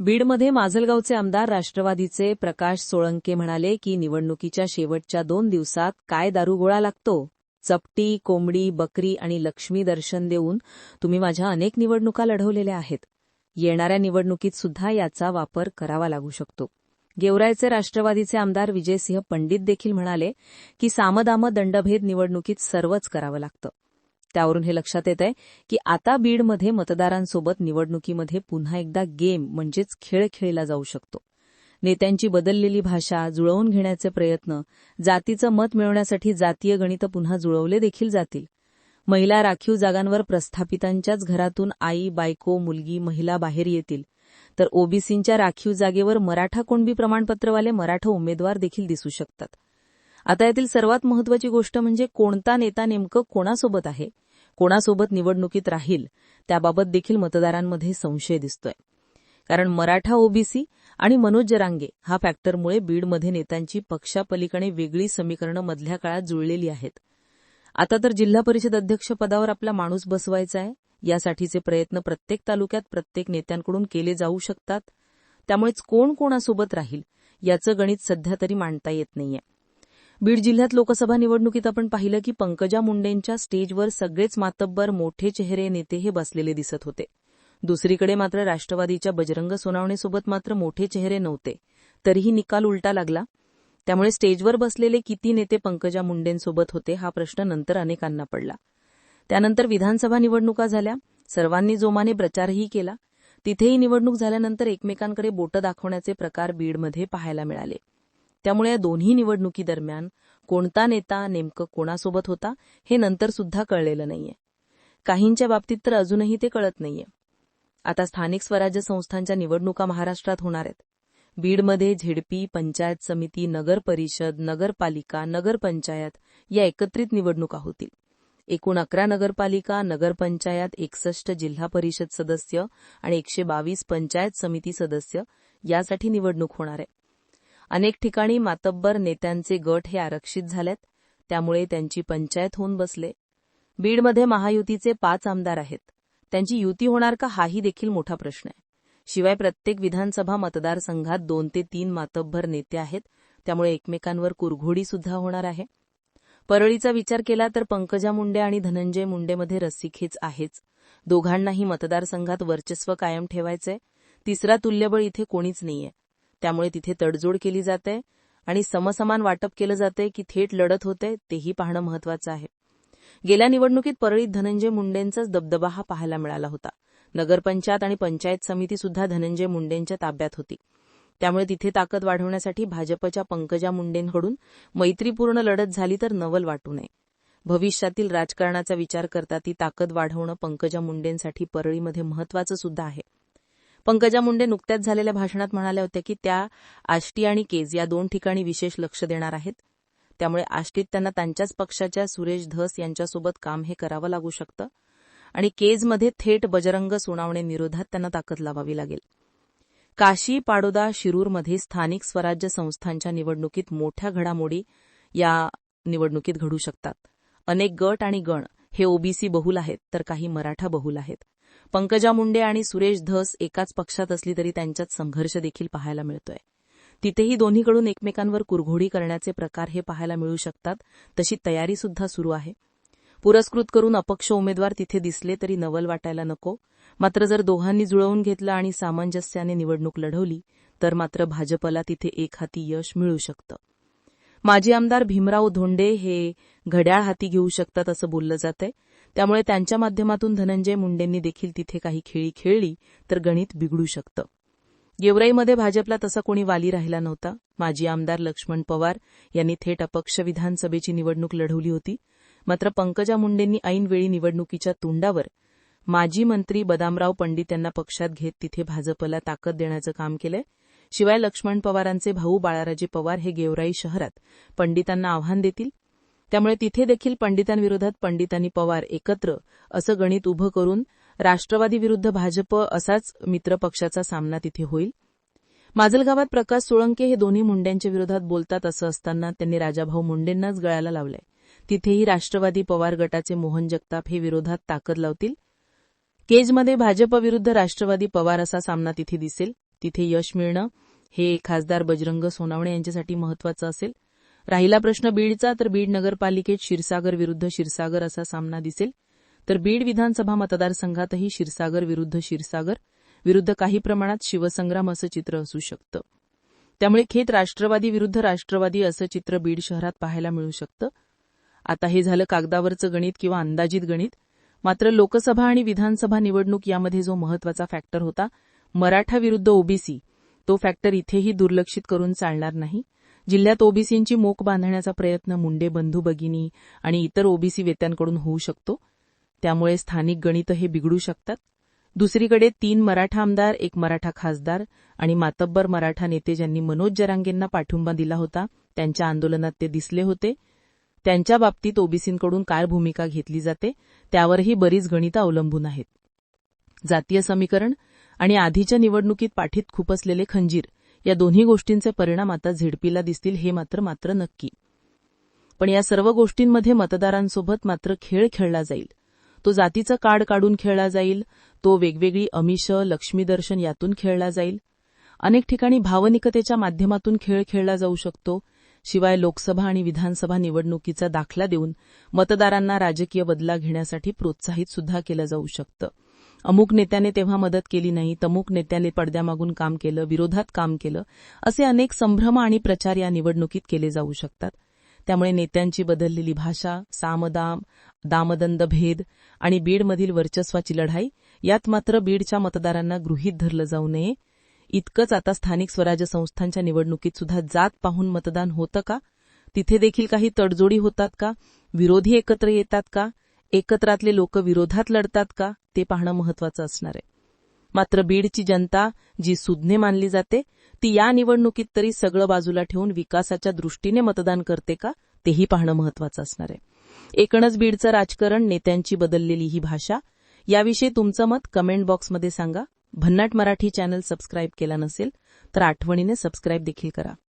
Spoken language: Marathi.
बीडमध्ये माजलगावचे आमदार राष्ट्रवादीचे प्रकाश सोळंके म्हणाले की निवडणुकीच्या शेवटच्या दोन दिवसात काय दारुगोळा लागतो? चपटी कोंबडी बकरी आणि लक्ष्मी दर्शन देऊन तुम्ही माझ्या अनेक निवडणुका लढवलेल्या आहेत. येणाऱ्या निवडणुकीत सुद्धा याचा वापर करावा लागू शकतो. गेवरायचे राष्ट्रवादीचे आमदार विजयसिंह पंडित देखील म्हणाले की सामदाम दंडभेद निवडणुकीत सर्वच करावं लागतं. त्यावरून हे लक्षात येत आहे की आता बीडमध्ये मतदारांसोबत निवडणुकीमध्ये पुन्हा एकदा गेम म्हणजेच खेळ खेळला जाऊ शकतो. नेत्यांची बदललेली भाषा जुळवून घेण्याचे प्रयत्न जातीचं मत मिळवण्यासाठी जातीय गणित पुन्हा जुळवले देखील जातील. महिला राखीव जागांवर प्रस्थापितांच्याच घरातून आई बायको मुलगी महिला बाहेर येतील. तर ओबीसींच्या राखीव जागेवर मराठा कोणबी प्रमाणपत्रवाले मराठा उमेदवार देखील दिसू शकतात. आता यातील सर्वात महत्वाची गोष्ट म्हणजे कोणता नेता नेमकं कोणासोबत आहे? कोणासोबत निवडणुकीत राहील? त्याबाबत देखील मतदारांमध्ये संशय दिसतोय. कारण मराठा ओबीसी आणि मनोज जरांगे हा फॅक्टरमुळे बीडमध्ये नेत्यांची पक्षापलीकडे वेगळी समीकरणं मधल्या काळात जुळलेली आहेत. आता तर जिल्हा परिषद अध्यक्ष पदावर आपला माणूस बसवायचा आहे. यासाठीचे प्रयत्न प्रत्येक तालुक्यात प्रत्येक नेत्यांकडून केले जाऊ शकतात. त्यामुळेच कोण कोणासोबत राहील याचं गणित सध्या तरी मांडता येत नाहीये. बीड जिल्ह्यात लोकसभा निवडणुकीत आपण पाहिलं की पंकजा मुंडेंच्या स्टेजवर सगळेच मातब्बर मोठे चेहरे नेते हे बसलेले दिसत होते. दुसरीकडे मात्र राष्ट्रवादीच्या बजरंग सोनावणेसोबत मात्र मोठे चेहरे नव्हते. तरीही निकाल उलटा लागला. त्यामुळे स्टेजवर बसलेले किती नेते पंकजा मुंडेंसोबत होते हा प्रश्न नंतर अनेकांना पडला. त्यानंतर विधानसभा निवडणुका झाल्या. सर्वांनी जोमाने प्रचारही केला. तिथेही निवडणूक झाल्यानंतर एकमेकांकडे बोटं दाखवण्याचे प्रकार बीडमध्ये पाहायला मिळाले. त्यामुळे या दोन्ही निवडणुकीदरम्यान कोणता नेता नेमकं कोणासोबत होता हे नंतर सुद्धा कळलेलं नाहीये. काहींच्या बाबतीत तर अजूनही ते कळत नाहीये. आता स्थानिक स्वराज्य संस्थांच्या निवडणुका महाराष्ट्रात होणार आहेत. बीडमध्ये झेडपी पंचायत समिती नगर परिषद नगरपालिका नगरपंचायत या एकत्रित निवडणुका होतील. एकूण अकरा नगरपालिका नगरपंचायत एकसष्ट जिल्हा परिषद सदस्य आणि एकशे बावीस पंचायत समिती सदस्य यासाठी निवडणूक होणार आहे. अनेक ठिकाणी मातब्बर नेत्यांचे गट हे आरक्षित झालेत त्यामुळे त्यांची पंचायत होऊन बसले. बीडमध्ये महायुतीचे पाच आमदार आहेत. त्यांची युती होणार का हाही देखील मोठा प्रश्न आहे. शिवाय प्रत्येक विधानसभा मतदारसंघात दोन ते तीन मातब्बर नेते आहेत त्यामुळे एकमेकांवर कुरघोडी सुद्धा होणार आहे. परळीचा विचार केला तर पंकजा मुंडे आणि धनंजय मुंडेमध्ये रस्सीखेच आहेच. दोघांनाही मतदारसंघात वर्चस्व कायम ठेवायचंय. तिसरा तुल्यबळ इथे कोणीच नाहीये. त्यामुळे तिथे तडजोड केली जाते आणि समसमान वाटप केलं जाते की थेट लढत होते तेही पाहणं महत्वाचं आहे. गेल्या निवडणुकीत परळीत धनंजय मुंडेंचाच दबदबा हा पाहायला मिळाला होता. नगरपंचायत आणि पंचायत समिती सुद्धा धनंजय मुंडेंच्या ताब्यात होती. त्यामुळे तिथे ताकद वाढवण्यासाठी भाजपच्या पंकजा मुंडेंकडून मैत्रीपूर्ण लढत झाली तर नवल वाटू नये. भविष्यातील राजकारणाचा विचार करता ती ताकद वाढवणं पंकजा मुंडेंसाठी परळीमध्ये महत्वाचं सुद्धा आहे. पंकजा मुंडे नुकत्याच झालेल्या भाषणात म्हणाल्या होत्या की त्या आष्टी आणि केज या दोन ठिकाणी विशेष लक्ष देणार आहेत. त्यामुळे आष्टीत त्यांना त्यांच्याच पक्षाच्या सुरेश धस यांच्यासोबत काम हे करावं लागू शकतं आणि केजमध्ये थेट बजरंग सोनावणेविरोधात त्यांना ताकद लावावी लागेल. काशी पाडोदा शिरूरमध्ये स्थानिक स्वराज्य संस्थांच्या निवडणुकीत मोठ्या घडामोडी या निवडणुकीत घडू शकतात. अनेक गट आणि गण हे ओबीसी बहुल आहेत तर काही मराठा बहुल आहेत. पंकजा मुंडे आणि सुरेश धस एकाच पक्षात असली तरी त्यांच्यात संघर्ष देखील पाहायला मिळतोय. तिथेही दोन्हीकडून एकमेकांवर कुरघोडी करण्याचे प्रकार हे पाहायला मिळू शकतात तशी तयारी सुद्धा सुरू आहे. पुरस्कृत करून अपक्ष उमेदवार तिथे दिसले तरी नवल वाटायला नको. मात्र जर दोघांनी जुळवून घेतलं आणि सामंजस्याने निवडणूक लढवली तर मात्र भाजपला तिथे एक हाती यश मिळू शकतं. माजी आमदार भीमराव धोंडे हे घड्याळ हाती घेऊ शकतात असं बोललं जातंय. त्यामुळे त्यांच्या माध्यमातून धनंजय मुंडेंनी देखील तिथे काही खेळी खेळली तर गणित बिघडू शकतं. गेवराईमध्ये भाजपला तसा कोणी वाली राहिला नव्हता. माजी आमदार लक्ष्मण पवार यांनी थेट अपक्ष विधानसभेची निवडणूक लढवली होती. मात्र पंकजा मुंडेंनी ऐनवेळी निवडणुकीच्या तोंडावर माजी मंत्री बदामराव पंडित यांना पक्षात घेत तिथे भाजपला ताकद देण्याचं काम केलंय. शिवाय लक्ष्मण पवारांचे भाऊ बाळाराजे पवार हे गेवराई शहरात पंडितांना आव्हान देतील. त्यामुळे तिथे देखील पंडितांविरोधात पंडितांनी पवार एकत्र असं गणित उभं करून राष्ट्रवादी विरुद्ध भाजप असाच मित्रपक्षाचा सामना तिथे होईल. माजलगावात प्रकाश सोळंके हे दोन्ही मुंड्यांच्या विरोधात बोलतात असं असताना त्यांनी राजाभाऊ मुंडेंनाच गळ्याला लावलंय. तिथेही राष्ट्रवादी पवार गटाचे मोहन जगताप हे विरोधात ताकद लावतील. केजमध्ये भाजप विरुद्ध राष्ट्रवादी पवार असा सामना तिथे दिसेल. तिथे यश मिळणं हे खासदार बजरंग सोनावणे यांच्यासाठी महत्वाचं असेल. राहिला प्रश्न बीडचा तर बीड नगरपालिकेत क्षीरसागर विरुद्ध क्षीरसागर असा सामना दिसेल. तर बीड विधानसभा मतदारसंघातही क्षीरसागर विरुद्ध क्षीरसागर विरुद्ध काही प्रमाणात शिवसंग्राम असं चित्र असू शकतं. त्यामुळे खेत राष्ट्रवादी विरुद्ध राष्ट्रवादी असं चित्र बीड शहरात पाहायला मिळू शकतं. आता हे झालं कागदावरचं गणित किंवा अंदाजित गणित. मात्र लोकसभा आणि विधानसभा निवडणूक यामध्ये जो महत्त्वाचा फॅक्टर होता मराठा विरुद्ध ओबीसी तो फॅक्टर इथेही दुर्लक्षित करून चालणार नाही. जिल्ह्यात ओबीसींची मोक बांधण्याचा प्रयत्न मुंडे बंधू भगिनी आणि इतर ओबीसी वेत्यांकडून होऊ शकतो. त्यामुळे स्थानिक गणित हे बिघडू शकतात. दुसरीकडे तीन मराठा आमदार एक मराठा खासदार आणि मातब्बर मराठा नेते ज्यांनी मनोज जरांगेंना पाठिंबा दिला होता त्यांच्या आंदोलनात ते दिसले होते. त्यांच्या बाबतीत ओबीसींकडून काय भूमिका घेतली जाते त्यावरही बरीच गणितं अवलंबून आहेत. जातीय समीकरण आणि आधीच्या निवडणुकीत पाठीत खुपसलेले खंजीर या दोन्ही गोष्टींचे परिणाम आता झेडपीला दिसतील हे मात्र मात्र नक्की. पण या सर्व गोष्टींमध्ये मतदारांसोबत मात्र खेळ खेळला जाईल. तो जातीचं कार्ड काढून खेळला जाईल तो वेगवेगळी अमिष लक्ष्मीदर्शन यातून खेळला जाईल. अनेक ठिकाणी भावनिकतेच्या माध्यमातून खेळ खेळला जाऊ शकतो. शिवाय लोकसभा आणि विधानसभा निवडणुकीचा दाखला देऊन मतदारांना राजकीय बदला घेण्यासाठी प्रोत्साहित सुद्धा केलं जाऊ शकतं. अमुक नेत्याने तेव्हा मदत केली नाही तमुक नेत्याने पडद्यामागून काम केलं विरोधात काम केलं असे अनेक संभ्रम आणि प्रचार या निवडणुकीत केले जाऊ शकतात. त्यामुळे नेत्यांची बदललेली भाषा सामदाम दामदंद भेद आणि बीडमधील वर्चस्वाची लढाई यात मात्र बीडच्या मतदारांना गृहीत धरलं जाऊ नये. इतकंच आता स्थानिक स्वराज्य संस्थांच्या निवडणुकीत सुद्धा जात पाहून मतदान होतं का? तिथे देखील काही तडजोडी होतात का? विरोधी एकत्र येतात का? एकत्रातले लोक विरोधात लढतात का ते पाहणं महत्वाचं असणार आहे. मात्र बीडची जनता जी सुज्ञे मानली जाते ती या निवडणुकीत तरी सगळं बाजूला ठेवून विकासाच्या दृष्टीने मतदान करते का तेही पाहणं महत्वाचं असणार आहे. एकणच बीडचं राजकारण नेत्यांची बदललेली ही भाषा याविषयी तुमचं मत कमेंट बॉक्समध्ये सांगा. भन्नाट मराठी चॅनल सबस्क्राईब केला नसेल तर आठवणीने सबस्क्राईब देखील करा.